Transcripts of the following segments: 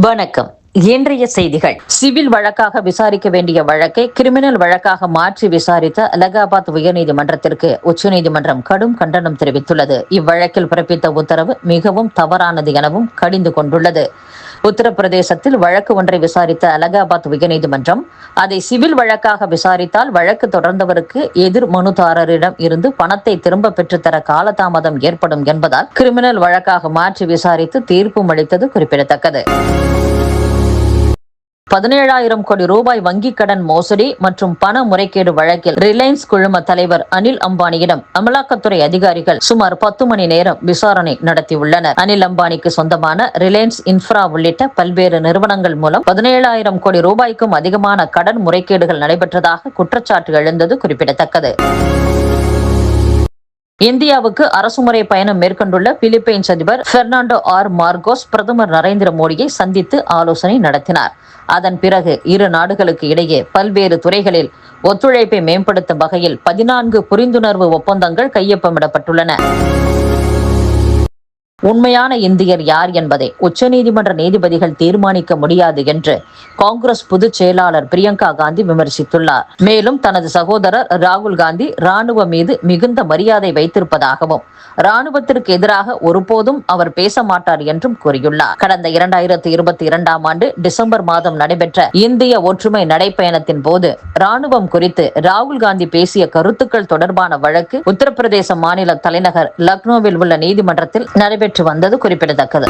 வணக்கம். இன்றைய செய்திகள். சிவில் வழக்காக விசாரிக்க வேண்டிய வழக்கை கிரிமினல் வழக்காக மாற்றி விசாரித்த அலகாபாத் உயர்நீதிமன்றத்திற்கு உச்சநீதிமன்றம் கடும் கண்டனம் தெரிவித்துள்ளது. இவ்வழக்கில் பிறப்பித்த உத்தரவு மிகவும் தவறானது எனவும் கடிந்து கொண்டுள்ளது. உத்தரப்பிரதேசத்தில் வழக்கு ஒன்றை விசாரித்த அலகாபாத் உயர்நீதிமன்றம் அதை சிவில் வழக்காக விசாரித்தால் வழக்கு தொடர்ந்தவருக்கு எதிர் மனுதாரரிடம் இருந்து பணத்தை திரும்ப பெற்றுத்தர காலதாமதம் ஏற்படும் என்பதால் கிரிமினல் வழக்காக மாற்றி விசாரித்து தீர்ப்பும் அளித்தது குறிப்பிடத்தக்கது. பதினேழாயிரம் கோடி ரூபாய் வங்கிக் கடன் மோசடி மற்றும் பண முறைகேடு வழக்கில் ரிலையன்ஸ் குழும தலைவர் அனில் அம்பானியிடம் அமலாக்கத்துறை அதிகாரிகள் சுமார் பத்து மணி நேரம் விசாரணை நடத்தியுள்ளனர். அனில் அம்பானிக்கு சொந்தமான ரிலையன்ஸ் இன்ஃப்ரா உள்ளிட்ட பல்வேறு நிறுவனங்கள் மூலம் பதினேழாயிரம் கோடி ரூபாய்க்கும் அதிகமான கடன் முறைகேடுகள் நடைபெற்றதாக குற்றச்சாட்டு எழுந்தது குறிப்பிடத்தக்கது. இந்தியாவுக்கு அரசுமுறை பயணம் மேற்கொண்டுள்ள பிலிப்பைன்ஸ் அதிபர் பெர்னாண்டோ ஆர் மார்கோஸ் பிரதமர் நரேந்திர மோடியை சந்தித்து ஆலோசனை நடத்தினார். அதன் பிறகு இரு நாடுகளுக்கு இடையே பல்வேறு துறைகளில் ஒத்துழைப்பை மேம்படுத்தும் வகையில் பதினான்கு புரிந்துணர்வு ஒப்பந்தங்கள் கையொப்பமிடப்பட்டுள்ளன. உண்மையான இந்தியர் யார் என்பதை உச்சநீதிமன்ற நீதிபதிகள் தீர்மானிக்க முடியாது என்று காங்கிரஸ் பொதுச் செயலாளர் பிரியங்கா காந்தி விமர்சித்துள்ளார். மேலும் தனது சகோதரர் ராகுல் காந்தி ராணுவ மீது மிகுந்த மரியாதை வைத்திருப்பதாகவும் ராணுவத்திற்கு எதிராக ஒருபோதும் அவர் பேச மாட்டார் என்றும் கூறியுள்ளார். கடந்த இரண்டாயிரத்தி இருபத்தி இரண்டாம் ஆண்டு டிசம்பர் மாதம் நடைபெற்ற இந்திய ஒற்றுமை நடைப்பயணத்தின் போது ராணுவம் குறித்து ராகுல் காந்தி பேசிய கருத்துக்கள் தொடர்பான வழக்கு உத்தரப்பிரதேச மாநில தலைநகர் லக்னோவில் உள்ள நீதிமன்றத்தில் நடைபெற்ற வந்தது குறிப்பிடத்தக்கது.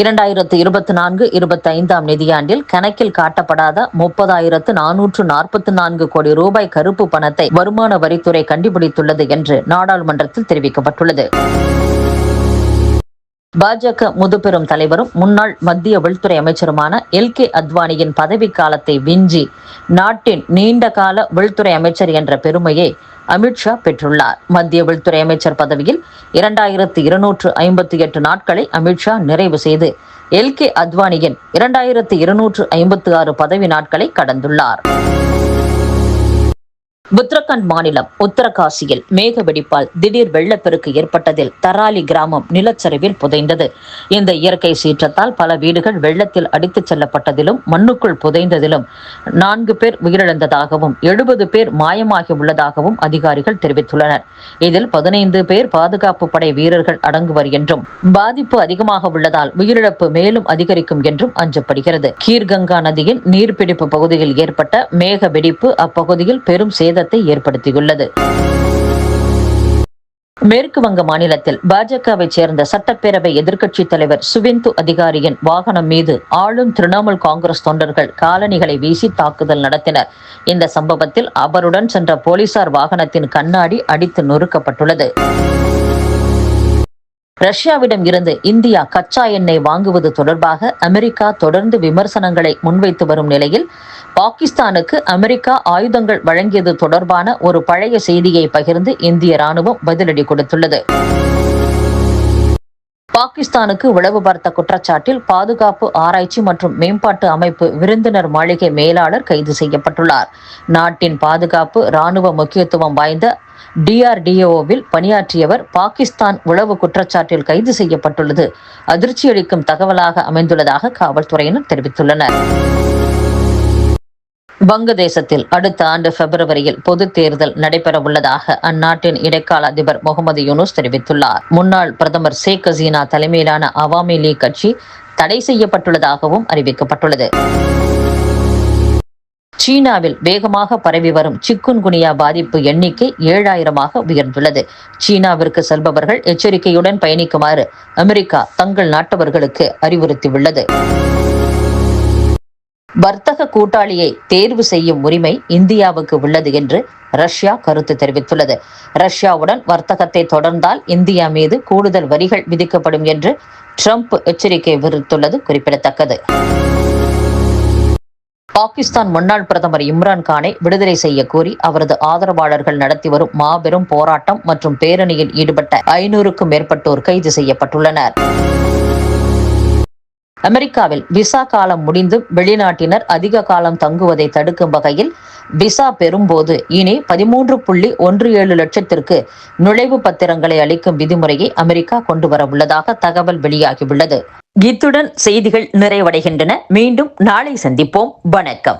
இரண்டாயிரத்து இருபத்தி நான்கு இருபத்தி ஐந்தாம் நிதியாண்டில் கணக்கில் காட்டப்படாத முப்பதாயிரத்து நானூற்று நாற்பத்தி நான்கு கோடி ரூபாய் கருப்பு பணத்தை வருமான வரித்துறை கண்டுபிடித்துள்ளது என்று நாடாளுமன்றத்தில் தெரிவிக்கப்பட்டுள்ளது. பாஜக முதுபெரும் தலைவரும் முன்னாள் மத்திய உள்துறை அமைச்சருமான எல். கே. அத்வானியின் பதவி காலத்தை விஞ்சி நாட்டின் நீண்ட கால உள்துறை அமைச்சர் என்ற பெருமையை அமித்ஷா பெற்றுள்ளார். மத்திய உள்துறை அமைச்சர் பதவியில் இரண்டாயிரத்து இருநூற்று ஐம்பத்தி எட்டு நாட்களை அமித்ஷா நிறைவு செய்து எல். கே. அத்வானியின் இரண்டாயிரத்து இருநூற்று ஐம்பத்தி ஆறு பதவி நாட்களை கடந்துள்ளார். உத்தரகாண்ட் மாநிலம் உத்தரகாசியில் மேக வெடிப்பால் திடீர் வெள்ளப்பெருக்கு ஏற்பட்டதில் தராலி கிராமம் நிலச்சரிவில் புதைந்தது. இந்த இயற்கை சீற்றத்தால் பல வீடுகள் வெள்ளத்தில் அடித்துச் செல்லப்பட்டதிலும் மண்ணுக்குள் புதைந்ததிலும் நான்கு பேர் உயிரிழந்ததாகவும் எழுபது பேர் மாயமாகி உள்ளதாகவும் அதிகாரிகள் தெரிவித்துள்ளனர். இதில் பதினைந்து பேர் பாதுகாப்பு படை வீரர்கள் அடங்குவர் என்றும் பாதிப்பு அதிகமாக உள்ளதால் உயிரிழப்பு மேலும் அதிகரிக்கும் என்றும் அஞ்சப்படுகிறது. கீர்கங்கா நதியின் நீர்பிடிப்பு பகுதியில் ஏற்பட்ட மேக வெடிப்பு அப்பகுதியில் பெரும் சேத சேதத்தை ஏற்படுத்தியுள்ளது. மேற்கு வங்க மாநிலத்தில் பாஜகவை சேர்ந்த சட்டப்பேரவை எதிர்க்கட்சித் தலைவர் சுவிந்து அதிகாரியின் வாகனம் மீது ஆளும் திரிணாமுல் காங்கிரஸ் தொண்டர்கள் காலணிகளை வீசி தாக்குதல் நடத்தினர். இந்த சம்பவத்தில் அவருடன் சென்ற போலீசார் வாகனத்தின் கண்ணாடி அடித்து நொறுக்கப்பட்டுள்ளது. ரஷ்யாவிடம் இருந்து இந்தியா கச்சா எண்ணெய் வாங்குவது தொடர்பாக அமெரிக்கா தொடர்ந்து விமர்சனங்களை முன்வைத்து வரும் நிலையில் பாகிஸ்தானுக்கு அமெரிக்கா ஆயுதங்கள் வழங்கியது தொடர்பான ஒரு பழைய செய்தியை பகிர்ந்து இந்திய ராணுவம் பதிலடி கொடுத்துள்ளது. பாகிஸ்தானுக்கு உளவு பார்த்த குற்றச்சாட்டில் பாதுகாப்பு ஆராய்ச்சி மற்றும் மேம்பாட்டு அமைப்பு விருந்தினர் மாளிகை மேலாளர் கைது செய்யப்பட்டுள்ளார். நாட்டின் பாதுகாப்பு ராணுவ முக்கியத்துவம் வாய்ந்த டிஆர்டிஓவில் பணியாற்றியவர் பாகிஸ்தான் உளவு குற்றச்சாட்டில் கைது செய்யப்பட்டுள்ளது. அதிர்ச்சியளிக்கும் தகவலாக அமைந்துள்ளதாக காவல்துறையினர் தெரிவித்துள்ளனர். வங்கதேசத்தில் அடுத்த ஆண்டு பிப்ரவரியில் பொது தேர்தல் நடைபெற உள்ளதாக அந்நாட்டின் இடைக்கால அதிபர் முகமது யூனுஸ் தெரிவித்துள்ளார். முன்னாள் பிரதமர் ஷேக் ஹசீனா தலைமையிலான அவாமி லீக் கட்சி தடை செய்யப்பட்டுள்ளதாகவும் அறிவிக்கப்பட்டுள்ளது. சீனாவில் வேகமாக பரவி வரும் சிக்குன்குனியா பாதிப்பு எண்ணிக்கை ஏழாயிரமாக உயர்ந்துள்ளது. சீனாவிற்கு செல்பவர்கள் எச்சரிக்கையுடன் பயணிக்குமாறு அமெரிக்கா தங்கள் நாட்டவர்களுக்கு அறிவுறுத்தியுள்ளது. வர்த்தக கூட்டாளியை தேர்வு செய்யும் உரிமை இந்தியாவுக்கு உள்ளது என்று ரஷ்யா கருத்து தெரிவித்துள்ளது. ரஷ்யாவுடன் வர்த்தகத்தை தொடர்ந்தால் இந்தியா மீது கூடுதல் வரிகள் விதிக்கப்படும் என்று ட்ரம்ப் எச்சரிக்கை விடுத்துள்ளது குறிப்பிடத்தக்கது. பாகிஸ்தான் முன்னாள் பிரதமர் இம்ரான் கானை விடுதலை செய்ய கோரி அவரது ஆதரவாளர்கள் நடத்தி வரும் மாபெரும் போராட்டம் மற்றும் பேரணியில் ஈடுபட்ட ஐநூறுக்கும் மேற்பட்டோர் கைது செய்யப்பட்டுள்ளனர். அமெரிக்காவில் விசா காலம் முடிந்தும் வெளிநாட்டினர் அதிக காலம் தங்குவதை தடுக்கும் வகையில் விசா பெறும்போது இனி பதிமூன்று புள்ளி ஒன்று ஏழு லட்சத்திற்கு நுழைவு பத்திரங்களை அளிக்கும் விதிமுறையை அமெரிக்கா கொண்டு வர உள்ளதாக தகவல் வெளியாகியுள்ளது. இத்துடன் செய்திகள் நிறைவடைகின்றன. மீண்டும் நாளை சந்திப்போம். வணக்கம்.